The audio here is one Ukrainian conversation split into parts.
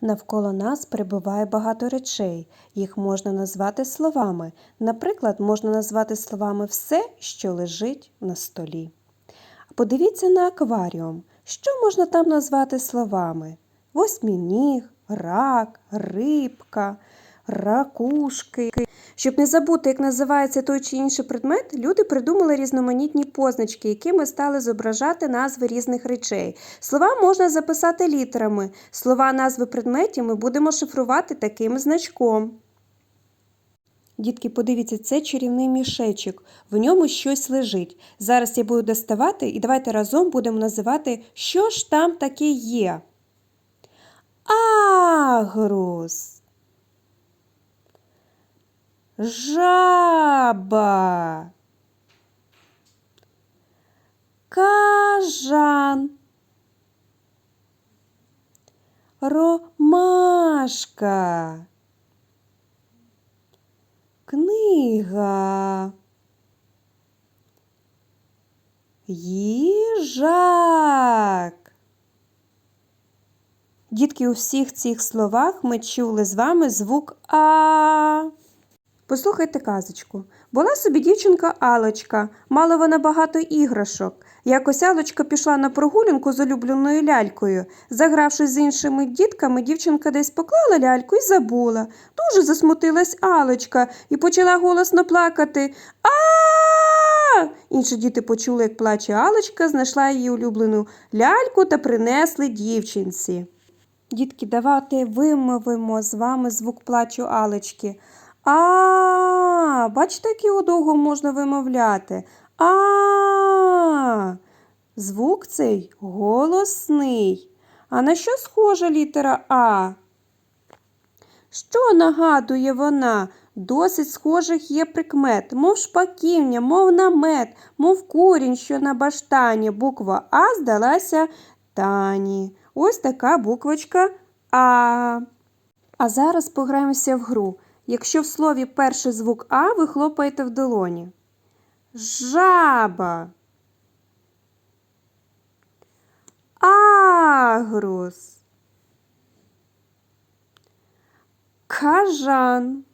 Навколо нас перебуває багато речей. Їх можна назвати словами. Наприклад, можна назвати словами все, що лежить на столі. Подивіться на акваріум. Що можна там назвати словами? Восьмініг, рак, рибка, ракушки. Щоб не забути, як називається той чи інший предмет, люди придумали різноманітні позначки, якими стали зображати назви різних речей. Слова можна записати літерами. Слова назви предметів ми будемо шифрувати таким значком. Дітки, подивіться, це чарівний мішечок. В ньому щось лежить. Зараз я буду доставати і давайте разом будемо називати, що ж там таке є. Агрус. Жаба. Кажан. Ромашка. Книга. Їжак. Дітки, у всіх цих словах ми чули з вами звук А. Послухайте казочку. Була собі дівчинка Алочка, мала вона багато іграшок. Якось Алочка пішла на прогулянку з улюбленою лялькою. Загравшись з іншими дітками, дівчинка десь поклала ляльку і забула. Дуже засмутилась Алочка і почала голосно плакати. А! Інші діти почули, як плаче Алочка, знайшла її улюблену ляльку та принесли дівчинці. Дітки, давайте вимовимо з вами звук плачу Алочки. А, бачите, як його довго можна вимовляти. А. Звук цей голосний. А на що схожа літера А? Що нагадує вона? Досить схожих є прикмет, мов шпаківня, мов намет, мов корінь, що на баштані. Буква А здалася Тані. Ось така буквочка А. А зараз пограємося в гру. Якщо в слові перший звук А, ви хлопаєте в долоні. Жаба. Агрус. Кажан.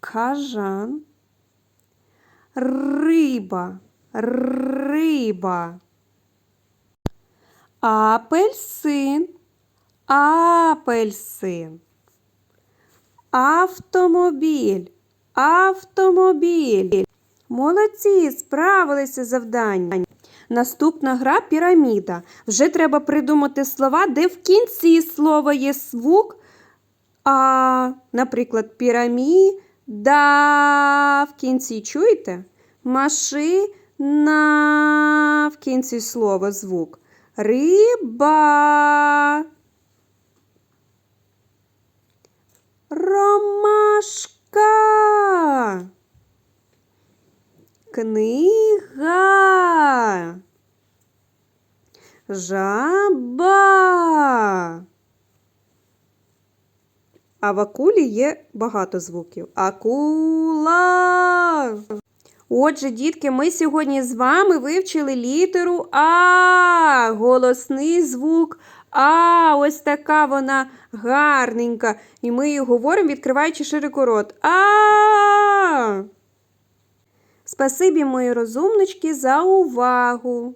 Кажан. Риба. Риба. Апельсин. Апельсин. Автомобіль. Автомобіль. Молодці, справилися з завданням. Наступна гра піраміда. Вже треба придумати слова, де в кінці слова є звук. А, наприклад, піраміда в кінці чуєте? Машина в кінці слова звук. Риба. Ромашка. Книга. Жаба. А в акулі є багато звуків. Акула. Отже, дітки, ми сьогодні з вами вивчили літеру А. Голосний звук А. Ось така вона гарненька. І ми її говоримо, відкриваючи широко рот. А. Спасибі, мої розумнички, за увагу!